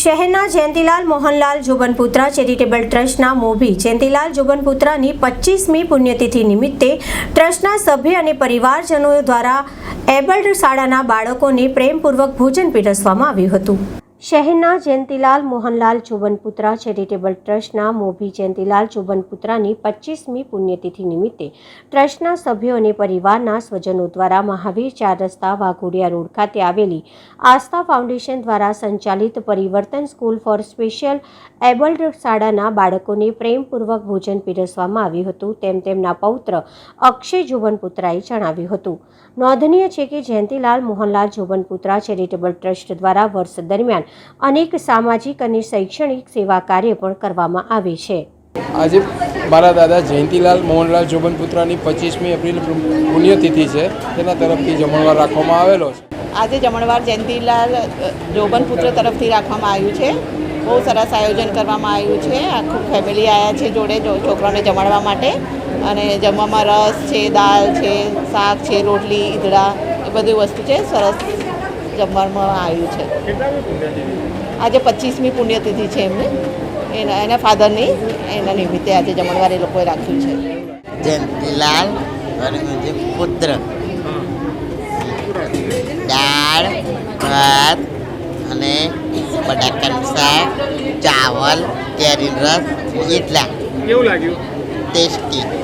શહેરના જયંતિલાલ મોહનલાલ જોબનપુત્રા ચેરિટેબલ ટ્રસ્ટના મોભી જયંતિલાલ જોબનપુત્રાની પચીસમી પુણ્યતિથિ નિમિત્તે ટ્રસ્ટના સભ્ય અને પરિવારજનો દ્વારા એબલ્ડ શાળાના બાળકોને પ્રેમપૂર્વક ભોજન પીરસવામાં આવ્યું હતું. શહેરના જયંતિલાલ મોહનલાલ ચુબનપુત્રા ચેરિટેબલ ટ્રસ્ટના મોભી જયંતિલાલ ચુબનપુત્રાની પચીસમી પુણ્યતિથિ નિમિત્તે ટ્રસ્ટના સભ્યો અને પરિવારના સ્વજનો દ્વારા મહાવીર ચાર રસ્તા વાઘોડિયા રોડ ખાતે આવેલી આસ્થા ફાઉન્ડેશન દ્વારા સંચાલિત પરિવર્તન સ્કૂલ ફોર સ્પેશિયલ એબલ્ડ શાળાના બાળકોને પ્રેમપૂર્વક ભોજન પીરસવામાં આવ્યું હતું, તેમ તેમના પૌત્ર અક્ષય જોબનપુત્રાએ જણાવ્યું હતું. નોંધનીય છે કે જયંતિલાલ મોહનલાલ જોબનપુત્રા ચેરિટેબલ ટ્રસ્ટ દ્વારા વર્ષ દરમિયાન અનેક સામાજિક અને શૈક્ષણિક સેવા કાર્ય પણ કરવામાં આવે છે. આજે મારા દાદા જયંતિલાલ મોહનલાલ જોબનપુત્રાની પચીસમી એપ્રિલ પુણ્યતિથિ છે. તેના તરફથી જમણવાર રાખવામાં આવેલો છે. આજે જમણવાર જયંતિલાલ જોબનપુત્ર તરફથી રાખવામાં આવ્યું છે. બહુ સરસ આયોજન કરવામાં આવ્યું છે. આખું ફેમિલી આવ્યા છે જોડે જો- છોકરાઓને જમાડવા માટે. અને જમવામાં રસ છે દાળ છે શાક છે રોટલી ઈદડા એ બધી વસ્તુ છે. સરસ જમવામાં આવ્યું છે. આજે પચીસમી પુણ્યતિથિ છે એમની. એના એના ફાધરની એના નિમિત્તે આજે જમણવાર એ લોકોએ રાખ્યું છે. જયંતિલાલ અને જે પુત્ર દાળ ભાત અને બટાકાનું શાક ચાવલ કેરી રસ એટલા કેવું લાગ્યું? ટેસ્ટી.